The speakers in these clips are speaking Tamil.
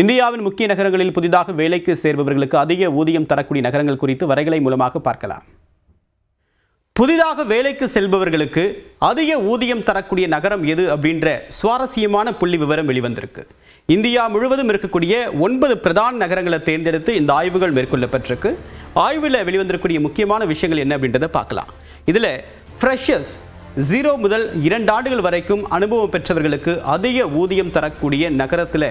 இந்தியாவின் முக்கிய நகரங்களில் புதிதாக வேலைக்கு சேர்பவர்களுக்கு அதிக ஊதியம் தரக்கூடிய நகரங்கள் குறித்து வரைகலை மூலமாக பார்க்கலாம். புதிதாக வேலைக்கு செல்பவர்களுக்கு அதிக ஊதியம் தரக்கூடிய நகரம் எது அப்படின்ற சுவாரஸ்யமான புள்ளி விவரம் வெளிவந்திருக்கு. இந்தியா முழுவதும் இருக்கக்கூடிய ஒன்பது பிரதான நகரங்களை தேர்ந்தெடுத்து இந்த ஆய்வுகள் மேற்கொள்ளப்பட்டிருக்கு. ஆய்வில் வெளிவந்திருக்கக்கூடிய முக்கியமான விஷயங்கள் என்ன அப்படின்றத பார்க்கலாம். இதில் ஃப்ரெஷர்ஸ் ஜீரோ முதல் இரண்டு ஆண்டுகள் வரைக்கும் அனுபவம் பெற்றவர்களுக்கு அதிக ஊதியம் தரக்கூடிய நகரத்தில்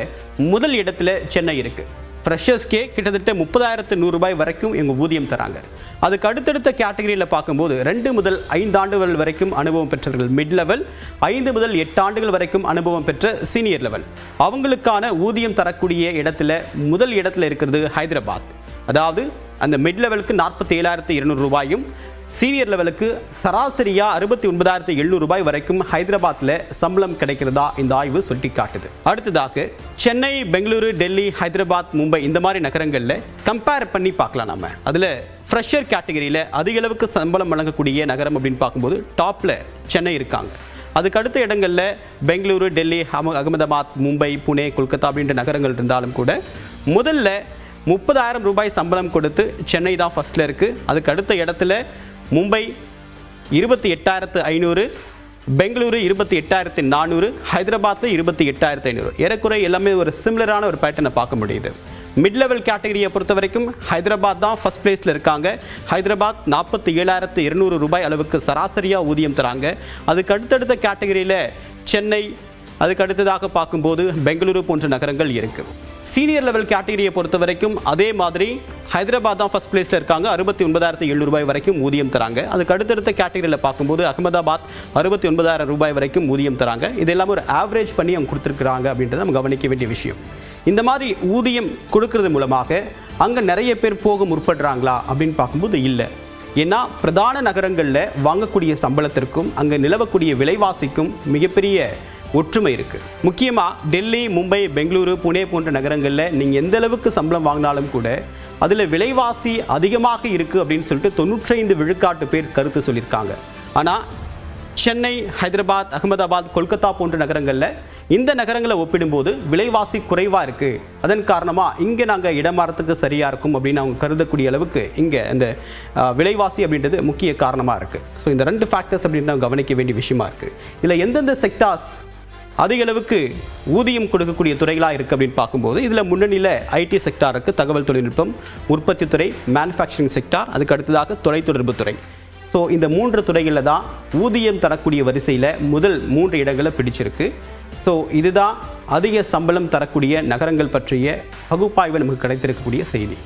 முதல் இடத்துல சென்னை இருக்குது ஃப்ரெஷர்ஸ்க்கே கிட்டத்தட்ட முப்பதாயிரத்து நூறுரூபாய் வரைக்கும் எங்கள் ஊதியம் தராங்க. அதுக்கு அடுத்தடுத்த கேட்டகரியில் பார்க்கும்போது ரெண்டு முதல் ஐந்து ஆண்டுகள் வரைக்கும் அனுபவம் பெற்றவர்கள் மிட் லெவல் ஐந்து முதல் எட்டு ஆண்டுகள் வரைக்கும் அனுபவம் பெற்ற சீனியர் லெவல் அவங்களுக்கான ஊதியம் தரக்கூடிய இடத்துல முதல் இடத்துல இருக்கிறது ஹைதராபாத். அதாவது அந்த மிட் லெவலுக்கு நாற்பத்தி ஏழாயிரத்து இருநூறு ரூபாயும் சீனியர் லெவலுக்கு சராசரியா அறுபத்தி ஒன்பதாயிரத்தி எழுநூறு ரூபாய் வரைக்கும் ஹைதராபாத்ல சம்பளம் கிடைக்கிறதா இந்த ஆய்வு சுட்டி காட்டுது அடுத்ததாக சென்னை பெங்களூரு டெல்லி ஹைதராபாத் மும்பை இந்த மாதிரி நகரங்களில் கம்பேர் பண்ணி பார்க்கலாம் நம்ம அதுல ஃப்ரெஷர் கேட்டகரியில அதிக அளவுக்கு சம்பளம் வழங்கக்கூடிய நகரம் அப்படின்னு பார்க்கும்போது டாப்ல சென்னை இருக்காங்க. அதுக்கு அடுத்த இடங்களில் பெங்களூரு டெல்லி அம- அகமதாபாத் மும்பை புனே கொல்கத்தா அப்படின்ற நகரங்கள் இருந்தாலும் கூட முதல்ல முப்பதாயிரம் ரூபாய் சம்பளம் கொடுத்து சென்னை தான் ஃபர்ஸ்ட்ல இருக்கு. அதுக்கு அடுத்த இடத்துல மும்பை இருபத்தி எட்டாயிரத்து ஐநூறு பெங்களூரு இருபத்தி எட்டாயிரத்து நானூறு ஹைதராபாத்து இருபத்தி எட்டாயிரத்து ஐநூறு. ஏறக்குறை எல்லாமே ஒரு சிமிலரான ஒரு பேட்டர்னை பார்க்க முடியுது. மிட் லெவல் கேட்டகரியை பொறுத்த வரைக்கும் ஹைதராபாத் தான் ஃபர்ஸ்ட் பிளேஸில் இருக்காங்க. ஹைதராபாத் நாற்பத்தி ஏழாயிரத்து இருநூறு ரூபாய் அளவுக்கு சராசரியாக ஊதியம் தராங்க. அதுக்கு அடுத்தடுத்த கேட்டகரியில் சென்னை அதுக்கு அடுத்ததாக பார்க்கும்போது பெங்களூரு போன்ற நகரங்கள் இருக்குது சீனியர் லெவல் கேட்டகரியை பொறுத்த வரைக்கும் அதே மாதிரி ஹைதராபாத் தான் ஃபர்ஸ்ட் பிளேஸில் இருக்காங்க. அறுபத்தி ஒன்பதாயிரத்தி எழுநூறு ரூபாய் வரைக்கும் ஊதியம் தராங்க. அதுக்கு அடுத்தடுத்த கேட்டகரியில் பார்க்கும்போது அகமதாபாத் அறுபத்தி ஒன்பதாயிரம் ரூபாய் வரைக்கும் ஊதியம் தராங்க. இது எல்லாமே ஒரு ஆவரேஜ் பண்ணி அவங்க கொடுத்துருக்குறாங்க அப்படின்றத நம்ம கவனிக்க வேண்டிய விஷயம். இந்த மாதிரி ஊதியம் கொடுக்கறது மூலமாக அங்கே நிறைய பேர் போக முற்படுறாங்களா அப்படின்னு பார்க்கும்போது இல்லை. ஏன்னா பிரதான நகரங்களில் வாங்கக்கூடிய சம்பளத்திற்கும் அங்கே நிலவக்கூடிய விலைவாசிக்கும் மிகப்பெரிய ஒற்றுமை இருக்கு. முக்கியமா டெல்லி மும்பை பெங்களூரு புனே போன்ற நகரங்களில் நீங்க எந்த அளவுக்கு சம்பளம் வாங்கினாலும் கூட அதுல விலைவாசி அதிகமாக இருக்கு அப்படின்னு சொல்லிட்டு தொண்ணூற்றைந்து விழுக்காட்டு பேர் கருத்து சொல்லியிருக்காங்க. ஆனா சென்னை ஹைதராபாத் அகமதாபாத் கொல்கத்தா போன்ற நகரங்களில் இந்த நகரங்களை ஒப்பிடும்போது விலைவாசி குறைவாக இருக்குது அதன் காரணமாக இங்கே நாங்கள் இடமாறத்துக்கு சரியாக இருக்கும் அப்படின்னு அவங்க கருதக்கூடிய அளவுக்கு இங்கே இந்த விலைவாசி அப்படின்றது முக்கிய காரணமாக இருக்குது ஸோ இந்த ரெண்டு ஃபேக்டர்ஸ் அப்படின்னு நம்ம கவனிக்க வேண்டிய விஷயமா இருக்குது இதில் எந்தெந்த செக்டார்ஸ் அதிக அளவுக்கு ஊதியம் கொடுக்கக்கூடிய துறைகளாக இருக்குது அப்படின்னு பார்க்கும்போது இதில் முன்னணியில் ஐடி செக்டாருக்கு தகவல் தொழில்நுட்பம் உற்பத்தி துறை மேனுஃபேக்சரிங் செக்டார் அதுக்கு அடுத்ததாக தொலைத்தொடர்பு துறை. ஸோ இந்த மூன்று துறைகளில் தான் ஊதியம் தரக்கூடிய வரிசையில் முதல் மூன்று இடங்களை பிடிச்சிருக்கு. ஸோ இதுதான் அதிக சம்பளம் தரக்கூடிய நகரங்கள் பற்றிய பகுப்பாய்வு நமக்கு கிடைத்திருக்கக்கூடிய செய்தி.